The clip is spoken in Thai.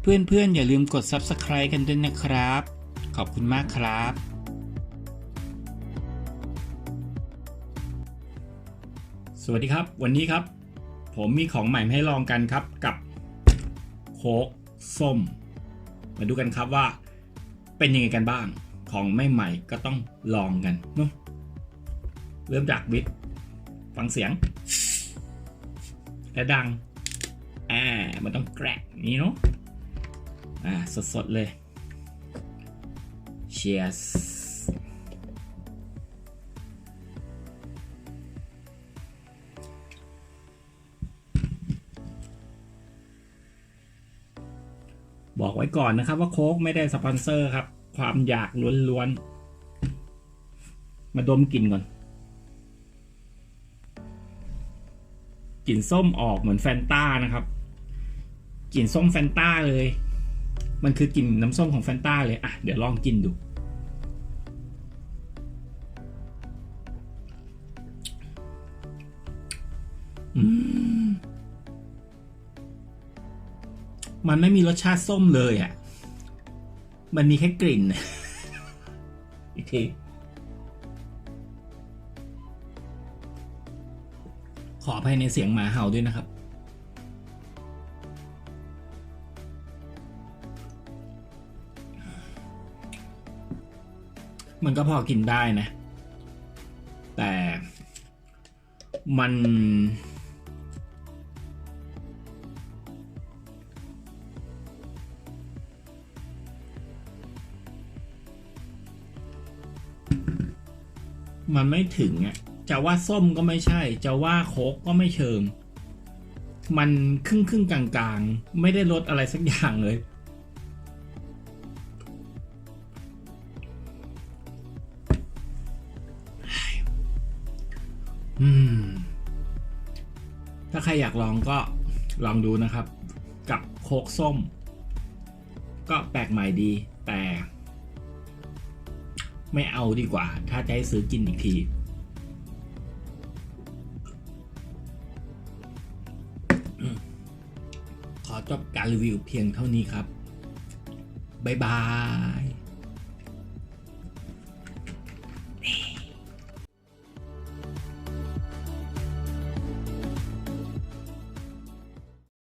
เพื่อนๆ อย่าลืมกด Subscribe กันด้วยนะครับ ขอบคุณมากครับสวัสดีครับ วันนี้ครับ ผมมีของใหม่ให้ลองกันครับกับโค้กส้ม มาดูกันครับว่าเป็นยังไงกันบ้างของไม่ใหม่ก็ต้องลองกันเนอะเริ่มจากบิดฟังเสียง และดังอ่ามันต้องแกรกนี้เนาะ อ่าสดๆเลย Cheers บอกไว้ก่อนนะครับว่าโค้กไม่ได้สปอนเซอร์ครับ ความอยากล้วนๆ มาดมกลิ่นก่อนกลิ่นส้มออกเหมือนแฟนต้านะครับกลิ่นส้มแฟนต้าเลย มันคือกลิ่นน้ำส้มของแฟนต้าเลยอะเดี๋ยวลองกินดูมมันไม่มีรสชาติส้มเลยอะ มันมีแค่กลิ่น อีกที ขออภัยในเสียงหมาเห่าด้วยนะครับ มันก็พอกินได้นะ แต่มัน มันไม่ถึงอะจะว่าส้มก็ไม่ใช่ จะว่าโคกก็ไม่เชิง มันครึ่งครึ่งกลางๆ ไม่ได้ลดอะไรสักอย่างเลย อืม ถ้าใครอยากลองก็ลองดูนะครับ กับโคกส้ม ก็แปลกใหม่ดี แต่ ไม่เอาดีกว่า ถ้าจะให้ซื้อกินอีกที ขอจบการรีวิวเพียงเท่านี้ครับ บ๊ายบาย